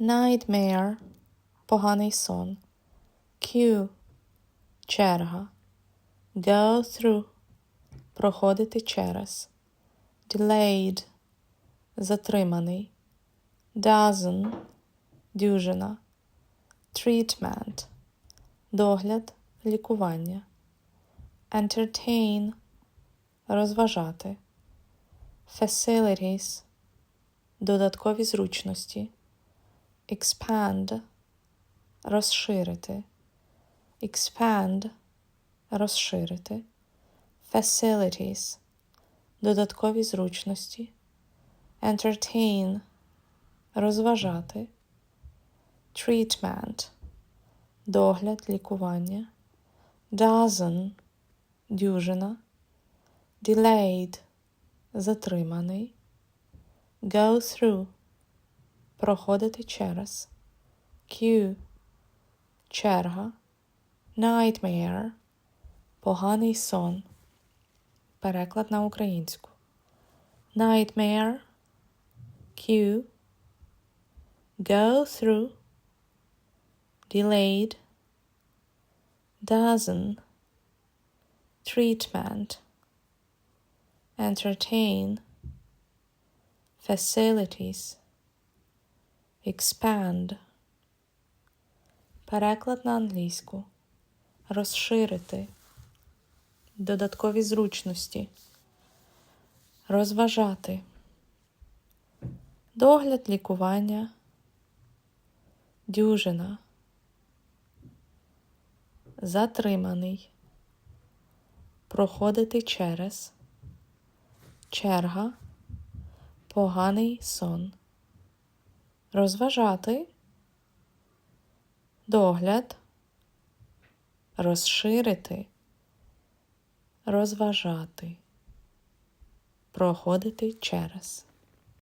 Nightmare – поганий сон. Queue – черга. Go through – проходити через. Delayed – затриманий. Dozen – дюжина. Treatment – догляд, лікування. Entertain – розважати. Facilities – додаткові зручності. Expand – розширити. Expand – розширити. Facilities – додаткові зручності. Entertain – розважати. Treatment – догляд, лікування. Dozen – дюжина. Delayed – затриманий. Go through – проходити через. Queue – черга. Nightmare – поганий сон. Переклад на українську. Nightmare – queue. Go through – delayed. Dozen – treatment. Entertain – facilities. Expand. Переклад на англійську. Розширити. Додаткові зручності. Розважати. Догляд лікування. Дюжина. Затриманий. Проходити через. Черга. Поганий сон. Розважати. Догляд. Розширити. Розважати. Проходити через.